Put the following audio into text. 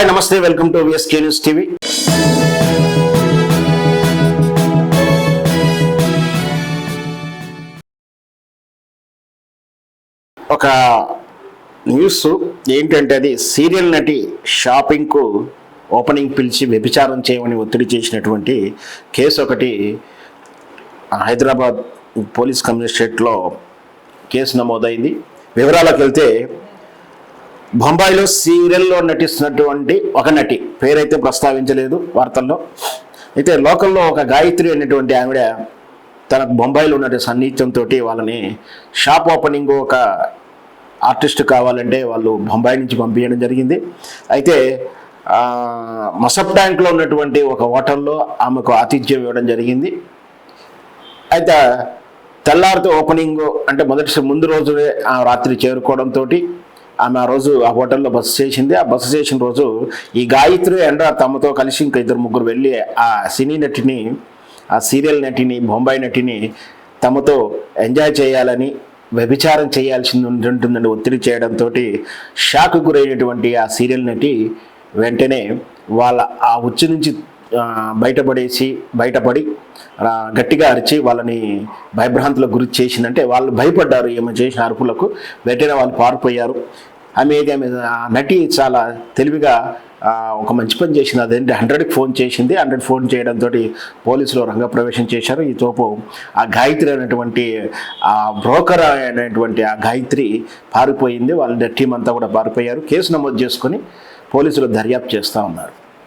Hi నమస్తే welcome to VSK news TV ఒక news ఏంటంటే అది సీరియల్ నటి షాపింగ్కు ఓపెనింగ్ పిలిచి వ్యభిచారం చేయమని ఒత్తిడి చేసినటువంటి కేసు ఒకటి హైదరాబాద్ పోలీస్ కమిషనరేట్లో కేసు నమోదైంది. వివరాలకు వెళ్తే బొంబాయిలో సీరియల్లో నటిస్తున్నటువంటి ఒక నటి. పేరైతే ప్రస్తావించలేదు వార్తల్లో. అయితే లోకల్లో ఒక గాయత్రి అనేటువంటి ఆవిడ తనకు బొంబాయిలో ఉన్న సన్నిహితంతో వాళ్ళని షాప్ ఓపెనింగ్ ఒక ఆర్టిస్ట్ కావాలంటే వాళ్ళు బొంబాయి నుంచి పంపించడం జరిగింది. అయితే ఆ, మసబ్ ట్యాంక్లో ఉన్నటువంటి ఒక హోటల్లో ఆమెకు ఆతిథ్యం ఇవ్వడం జరిగింది. అయితే తెల్లారితో ఓపెనింగ్ అంటే మొదటి ముందు రోజునే రాత్రి చేరుకోవడంతో ఆమె ఆ రోజు ఆ హోటల్లో బస్సు చేసింది. ఆ బస్సు చేసిన రోజు ఈ గాయత్రి అండ్ తమతో కలిసి ఇంకా ఇద్దరు ముగ్గురు వెళ్ళి ఆ సినీ నటిని ఆ సీరియల్ నటిని బొంబాయి నటిని తమతో ఎంజాయ్ చేయాలని వ్యభిచారం చేయాల్సింది ఉంటుందని ఒత్తిడి చేయడంతో షాక్ గురైనటువంటి ఆ సీరియల్ నటి వెంటనే వాళ్ళ ఆ ఉచ్చు నుంచి బయటపడేసి బయటపడి గట్టిగా అరిచి వాళ్ళని భయభ్రాంతులకు గురి చేసిందంటే వాళ్ళు భయపడ్డారు ఈమె చేసిన అరుపులకు వెంటనే వాళ్ళు పారిపోయారు. ఆమె ఏది ఆమె ఆ నటి చాలా తెలివిగా ఒక మంచి పని చేసింది. అదేంటి? హండ్రెడ్కి ఫోన్ చేసింది. హండ్రెడ్ ఫోన్ చేయడంతో పోలీసులు రంగప్రవేశం చేశారు. ఈ తోపు ఆ గాయత్రి అనేటువంటి ఆ బ్రోకర్ అనేటువంటి ఆ గాయత్రి పారిపోయింది. వాళ్ళ టీం అంతా కూడా పారిపోయారు. కేసు నమోదు చేసుకొని పోలీసులు దర్యాప్తు చేస్తూ ఉన్నారు.